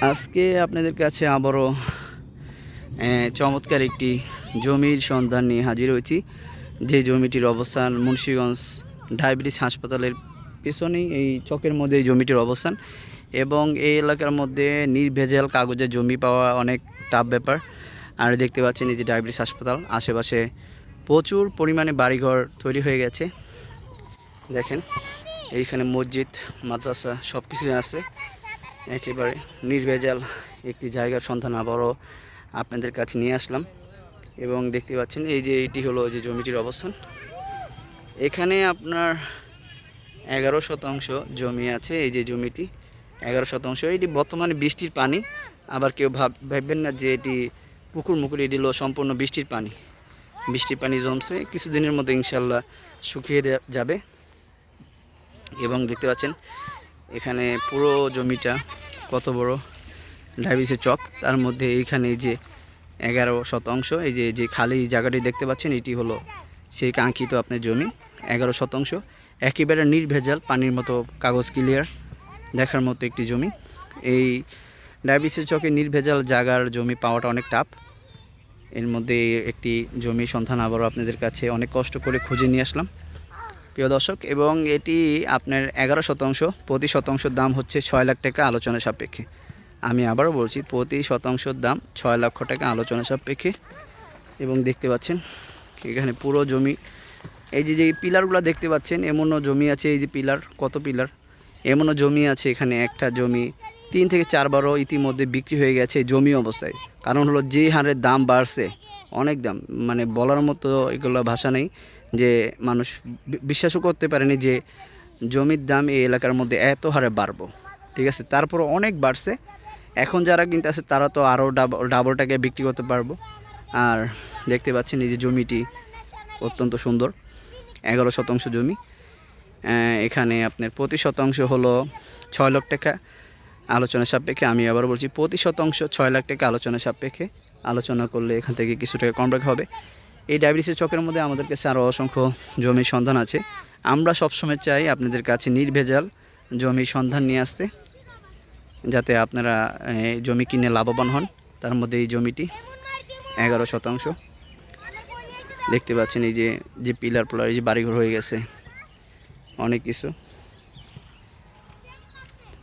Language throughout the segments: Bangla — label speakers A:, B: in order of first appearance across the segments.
A: আজকে আপনাদের কাছে আবারও চমৎকার একটি জমির সন্ধান নিয়ে হাজির হয়েছি। যে জমিটির অবস্থান মুন্সীগঞ্জ ডায়াবেটিস হাসপাতালের পেছনেই, এই চকের মধ্যে এই জমিটির অবস্থান এবং এই এলাকার মধ্যে নির্ভেজাল কাগজের জমি পাওয়া অনেক টাফ ব্যাপার। আর দেখতে পাচ্ছেন এই যে ডায়াবেটিস হাসপাতাল, আশেপাশে প্রচুর পরিমাণে বাড়িঘর তৈরি হয়ে গেছে। দেখেন, এইখানে মসজিদ, মাদ্রাসা সব কিছুই আছে। একেবারে নির্ভেজাল একটি জায়গার সন্ধান আবারও আপনাদের কাছে নিয়ে আসলাম। এবং দেখতে পাচ্ছেন, এই যে এটি হলো যে জমিটির অবস্থান। এখানে আপনার এগারো শতাংশ জমি আছে, এই যে জমিটি এগারো শতাংশ। এটি বর্তমানে বৃষ্টির পানি, আবার কেউ ভাব, ভাববেন না যে এটি পুকুর মুকুর, এটি হলো সম্পূর্ণ বৃষ্টির পানি। বৃষ্টির পানি জমছে, কিছুদিনের মধ্যে ইনশাল্লাহ শুকিয়ে যাবে। এবং দেখতে পাচ্ছেন এখানে পুরো জমিটা কত বড়? ডায়াবেটিসের চক। তার মধ্যে এইখানে যে এগারো শতাংশ, এই যে যে খালি জায়গাটি দেখতে পাচ্ছেন, এটি হলো সেই কাঙ্ক্ষিত আপনার জমি, এগারো শতাংশ। একেবারে নির্ভেজাল, পানির মতো কাগজ ক্লিয়ার দেখার মতো একটি জমি। এই ডায়াবেটিসের চকে নির্ভেজাল জায়গার জমি পাওয়াটা অনেক টাফ এর মধ্যে একটি জমি সন্ধান আবারও আপনাদের কাছে অনেক কষ্ট করে খুঁজে নিয়ে আসলাম। প্রিয় দর্শক, এবং এটি আপনার এগারো শতাংশ, প্রতি শতাংশের দাম হচ্ছে ছয় লাখ টাকা আলোচনা সাপেক্ষে। আমি আবারও বলছি, প্রতি শতাংশের দাম ছয় লক্ষ টাকা আলোচনা সাপেক্ষে। এবং দেখতে পাচ্ছেন, এখানে পুরো জমি, এই যে যে পিলারগুলো দেখতে পাচ্ছেন, এমনও জমি আছে, এই যে পিলার, কত পিলার? এমনও জমি আছে, এখানে একটা জমি তিন থেকে চারবারও ইতিমধ্যে বিক্রি হয়ে গেছে জমি অবস্থায়। কারণ হলো, যে হারে দাম বাড়ছে অনেক দাম। মানে বলার মতো এগুলো ভাষা নেই যে মানুষ বিশ্বাসও করতে পারেনি যে জমির দাম এই এলাকার মধ্যে এত হারে বাড়বো। ঠিক আছে? তারপর অনেক বাড়ছে। এখন যারা কিনতে আছে তারা তো আরও ডাবল ডাবল টাকায় বিক্রি করতে পারব। আর দেখতে পাচ্ছেন এই যে জমিটি অত্যন্ত সুন্দর, এগারো শতাংশ জমি। এখানে আপনার প্রতি শতাংশ হলো ছয় লাখ টাকা। আলোচনা সাপেক্ষে, আমি আবার বলছি প্রতি শতাংশ ছয় লাখ টাকা আলোচনা সাপেক্ষে আলোচনা করলে এখান থেকে কিছু টাকা কম রাখা হবে। এই ডায়াবেটিসের চকের মধ্যে আমাদের কাছে আরও অসংখ্য জমির সন্ধান আছে। আমরা সবসময় চাই আপনাদের কাছে নির্ভেজাল জমির সন্ধান নিয়ে আসতে, যাতে আপনারা জমি কিনে লাভবান হন। তার মধ্যে এই জমিটি এগারো শতাংশ। দেখতে পাচ্ছেন এই যে যে পিলার পিলার, এই যে বাড়িঘর হয়ে গেছে। অনেক কিছু।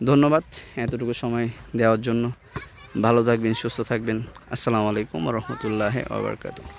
A: ধন্যবাদ এতটুকু সময় দেওয়ার জন্য। ভালো থাকবেন সুস্থ থাকবেন। আসসালামু আলাইকুম রহমতুল্লাহ আবরকাত